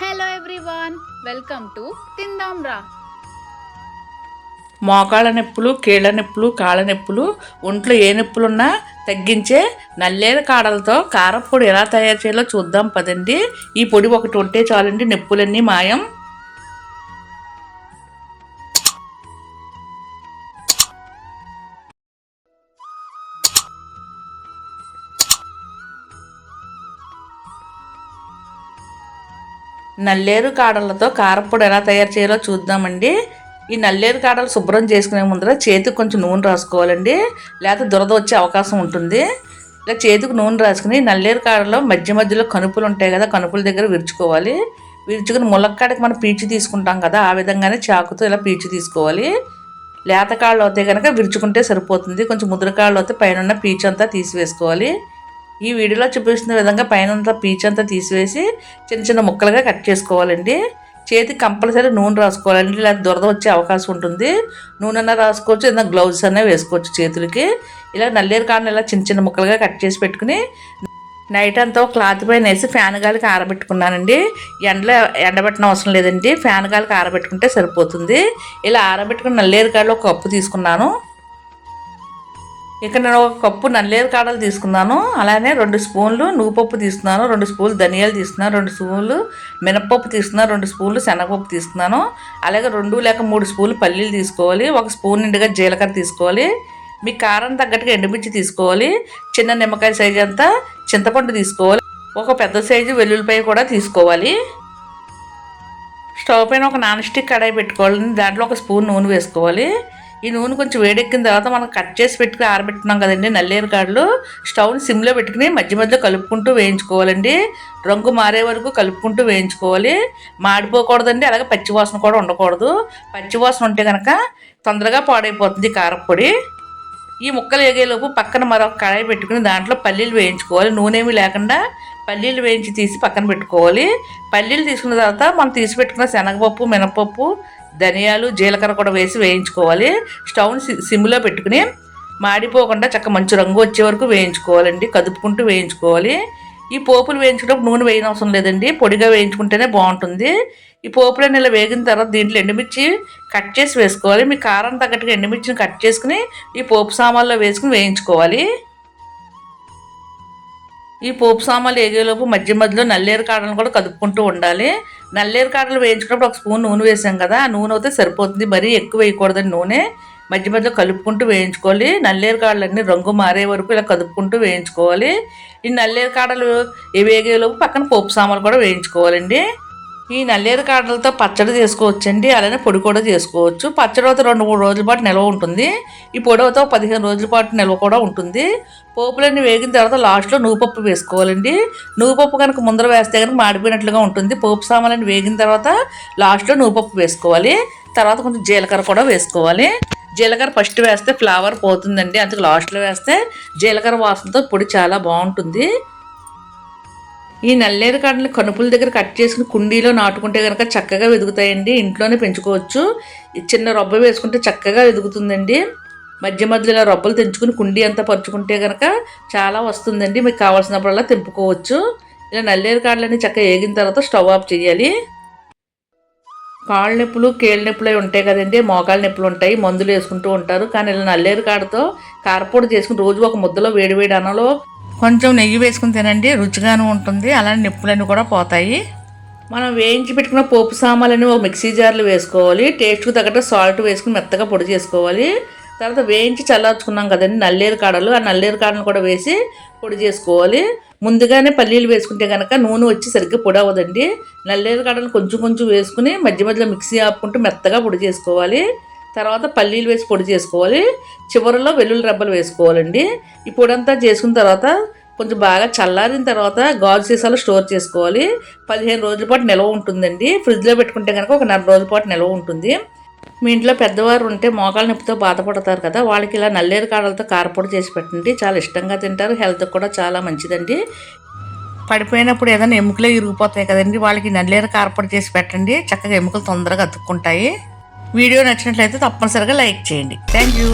Hello everyone welcome to తిందాం రా మోకాళ్ళ నొప్పులు కీళ్ళ నొప్పులు కాళ్ళ నొప్పులు ఒంట్లో ఏ నొప్పులున్నా తగ్గించే నల్లేరు కాడలతో కారపొడి ఎలా తయారు చేయాలో చూద్దాం పదండి. ఈ పొడి ఒకటి ఉంటే చాలండి నొప్పులన్నీ మాయం. నల్లేరు కాడలతో కారపొడి ఎలా తయారు చేయాలో చూద్దామండి. ఈ నల్లేరు కాడలు శుభ్రం చేసుకునే ముందర చేతికి కొంచెం నూనె రాసుకోవాలండి. లేకపోతే దురద వచ్చే అవకాశం ఉంటుంది. ఇలా చేతికి నూనె రాసుకుని నల్లేరు కాడలో మధ్య మధ్యలో కనుపులు ఉంటాయి కదా కనుపుల దగ్గర విరుచుకోవాలి. విరుచుకుని ములక్కాడకి మనం పీచు తీసుకుంటాం కదా ఆ విధంగానే చాకుతో ఇలా పీచు తీసుకోవాలి. లేత కాళ్ళు అయితే కనుక విరుచుకుంటే సరిపోతుంది. కొంచెం ముద్రకాళ్ళు అయితే పైన పీచు అంతా తీసివేసుకోవాలి. ఈ వీడియోలో చూపిస్తున్న విధంగా పైన పీచు అంతా తీసివేసి చిన్న చిన్న ముక్కలుగా కట్ చేసుకోవాలండి. చేతికి కంపల్సరీ నూనె రాసుకోవాలండి. లేదా దురద వచ్చే అవకాశం ఉంటుంది. నూనె రాసుకోవచ్చు ఏదైనా గ్లౌజ్ అనే వేసుకోవచ్చు చేతులకి. ఇలా నల్లేరు కాడని ఇలా చిన్న చిన్న ముక్కలుగా కట్ చేసి పెట్టుకుని నైట్ అంతా క్లాత్ పైన వేసి ఫ్యాన్ గాలికి ఆరబెట్టుకున్నానండి. ఎండలో ఎండబెట్టడం అవసరం లేదండి. ఫ్యాన్ గాలికి ఆరబెట్టుకుంటే సరిపోతుంది. ఇలా ఆరబెట్టుకుని నల్లేరు కాడలో ఒక కప్పు తీసుకున్నాను. ఇక్కడ నేను ఒక కప్పు నల్లేరు కాడలు తీసుకున్నాను. అలానే రెండు స్పూన్లు నువ్వుపప్పు తీసుకున్నాను రెండు స్పూన్లు ధనియాలు తీసుకున్నాను రెండు స్పూన్లు మినప్పప్పు తీసుకున్నాను రెండు స్పూన్లు శనగపప్పు తీసుకున్నాను. అలాగే రెండు లేక మూడు స్పూన్లు పల్లీలు తీసుకోవాలి ఒక స్పూన్ నిండుగా జీలకర్ర తీసుకోవాలి మీ కారం తగ్గట్టుగా ఎండుమిర్చి తీసుకోవాలి చిన్న నిమ్మకాయ సైజు అంతా చింతపండు తీసుకోవాలి ఒక పెద్ద సైజు వెల్లుల్లిపాయ కూడా తీసుకోవాలి. స్టవ్ పైన ఒక నాన్ స్టిక్ కడాయి పెట్టుకోవాలి దాంట్లో ఒక స్పూన్ నూనె వేసుకోవాలి. ఈ నూనె కొంచెం వేడెక్కిన తర్వాత మనం కట్ చేసి పెట్టుకుని ఆరబెట్టుకున్నాం కదండి నల్లేరు కాడలు స్టవ్ని సిమ్లో పెట్టుకుని మధ్య మధ్యలో కలుపుకుంటూ వేయించుకోవాలండి. రంగు మారే వరకు కలుపుకుంటూ వేయించుకోవాలి. మాడిపోకూడదండి అలాగే పచ్చివాసన కూడా ఉండకూడదు. పచ్చివాసన ఉంటే కనుక తొందరగా పాడైపోతుంది కారపొడి. ఈ ముక్కలు వేగేలోపు పక్కన మరొక కడాయి పెట్టుకుని దాంట్లో పల్లీలు వేయించుకోవాలి. నూనె ఏమీ లేకుండా పల్లీలు వేయించి తీసి పక్కన పెట్టుకోవాలి. పల్లీలు తీసుకున్న తర్వాత మనం తీసి పెట్టుకున్న శనగపప్పు మినపప్పు ధనియాలు జీలకర్ర కూడా వేసి వేయించుకోవాలి. స్టవ్ని సి- సిమ్లో పెట్టుకుని మాడిపోకుండా చక్క మంచి రంగు వచ్చే వరకు వేయించుకోవాలండి. కదుపుకుంటూ వేయించుకోవాలి. ఈ పోపులు వేయించుకున్నప్పుడు నూనె వేయనవసరం లేదండి. పొడిగా వేయించుకుంటేనే బాగుంటుంది. ఈ పోపులను ఇలా వేగిన తర్వాత దీంట్లో ఎండుమిర్చి కట్ చేసి వేసుకోవాలి. మీ కారం తగ్గట్టుగా ఎండుమిర్చిని కట్ చేసుకుని ఈ పోపు సామాన్లో వేసుకుని వేయించుకోవాలి. ఈ పోపు సామాన్లు వేగేలోపు మధ్య మధ్యలో నల్లేరు కాడలను కూడా కదుపుకుంటూ ఉండాలి. నల్లేరు కాడలు వేయించుకున్నప్పుడు ఒక స్పూన్ నూనె వేసాం కదా ఆ నూనె అయితే సరిపోతుంది. మరీ ఎక్కువ వేయకూడదండి నూనె. మధ్య మధ్యలో కలుపుకుంటూ వేయించుకోవాలి. నల్లేరు కాడలన్నీ రంగు మారే వరకు ఇలా కదుపుకుంటూ వేయించుకోవాలి. ఈ నల్లేరు కాడలు వేగేలోపు పక్కన పోపు సామాన్లు కూడా వేయించుకోవాలండి. ఈ నల్లేరు కాడలతో పచ్చడి చేసుకోవచ్చండి. అలానే పొడి కూడా చేసుకోవచ్చు. పచ్చడి అయితే రెండు మూడు రోజుల పాటు నిల్వ ఉంటుంది. ఈ పొడి అయితే పదిహేను రోజుల పాటు నిల్వ కూడా ఉంటుంది. పోపులన్నీ వేగిన తర్వాత లాస్ట్లో నువ్వుపప్పు వేసుకోవాలండి. నువ్వుపప్పు కనుక ముందర వేస్తే కనుక మాడిపోయినట్లుగా ఉంటుంది. పోపు సామాన్లన్నీ వేగిన తర్వాత లాస్ట్లో నువ్వుపప్పు వేసుకోవాలి. తర్వాత కొంచెం జీలకర్ర కూడా వేసుకోవాలి. జీలకర్ర ఫస్ట్ వేస్తే ఫ్లేవర్ పోతుందండి. అందుకు లాస్ట్లో వేస్తే జీలకర్ర వాసనతో పొడి చాలా బాగుంటుంది. ఈ నల్లేరు కాడని కనుపుల దగ్గర కట్ చేసుకుని కుండీలో నాటుకుంటే కనుక చక్కగా వెదుగుతాయండి. ఇంట్లోనే పెంచుకోవచ్చు. చిన్న రొబ్బ వేసుకుంటే చక్కగా వెదుగుతుందండి. మధ్య మధ్యలో ఇలా రొబ్బలు తెంచుకుని కుండీ అంతా పరుచుకుంటే కనుక చాలా వస్తుందండి. మీకు కావాల్సినప్పుడల్లా తెంపుకోవచ్చు. ఇలా నల్లేరు కాడలన్నీ చక్కగా ఏగిన తర్వాత స్టవ్ ఆఫ్ చేయాలి. కాళ్ళ నొప్పులు కీళ్ళ నొప్పులు అవి ఉంటాయి కదండి. మోకాళ్ళ నొప్పులు ఉంటాయి. మందులు వేసుకుంటూ ఉంటారు. కానీ ఇలా నల్లేరు కాడతో కారపొడి చేసుకుని రోజు ఒక ముద్దలో వేడివేడి అన్నంలో కొంచెం నెయ్యి వేసుకుని తినండి రుచిగాను ఉంటుంది. అలానే నిప్పులన్నీ కూడా పోతాయి. మనం వేయించి పెట్టుకున్న పోపు సామాన్లని ఒక మిక్సీ జార్లో వేసుకోవాలి. టేస్ట్కి తగ్గట్టు సాల్ట్ వేసుకుని మెత్తగా పొడి చేసుకోవాలి. తర్వాత వేయించి చల్లార్చుకున్నాం కదండి నల్లేరు కాడలు. ఆ నల్లేరు కాడలు కూడా వేసి పొడి చేసుకోవాలి. ముందుగానే పల్లీలు వేసుకుంటే కనుక నూనె వచ్చి సరిగ్గా పొడి అవ్వదండి. నల్లేరు కాడలు కొంచెం కొంచెం వేసుకుని మధ్య మధ్యలో మిక్సీ ఆపుకుంటూ మెత్తగా పొడి చేసుకోవాలి. తర్వాత పల్లీలు వేసి పొడి చేసుకోవాలి. చివరిలో వెల్లుల్లి రబ్బలు వేసుకోవాలండి. ఈ పొడి అంతా చేసుకున్న తర్వాత కొంచెం బాగా చల్లారిన తర్వాత గాజు సీసాలు స్టోర్ చేసుకోవాలి. పదిహేను రోజుల పాటు నిల్వ ఉంటుందండి. ఫ్రిడ్జ్లో పెట్టుకుంటే కనుక ఒక నెల రోజుల పాటు నిల్వ ఉంటుంది. మీ ఇంట్లో పెద్దవారు ఉంటే మోకాళ్ళ నొప్పితో బాధపడతారు కదా వాళ్ళకి ఇలా నల్లేరు కాడలతో కారపొడి చేసి పెట్టండి. చాలా ఇష్టంగా తింటారు. హెల్త్ కూడా చాలా మంచిదండి. పడిపోయినప్పుడు ఏదైనా ఎముకలే ఇరిగిపోతాయి కదండి. వాళ్ళకి నల్లేరు కారపొడి చేసి పెట్టండి. చక్కగా ఎముకలు తొందరగా అతుక్కుంటాయి. వీడియో నచ్చినట్లయితే తప్పనిసరిగా లైక్ చేయండి. Thank you.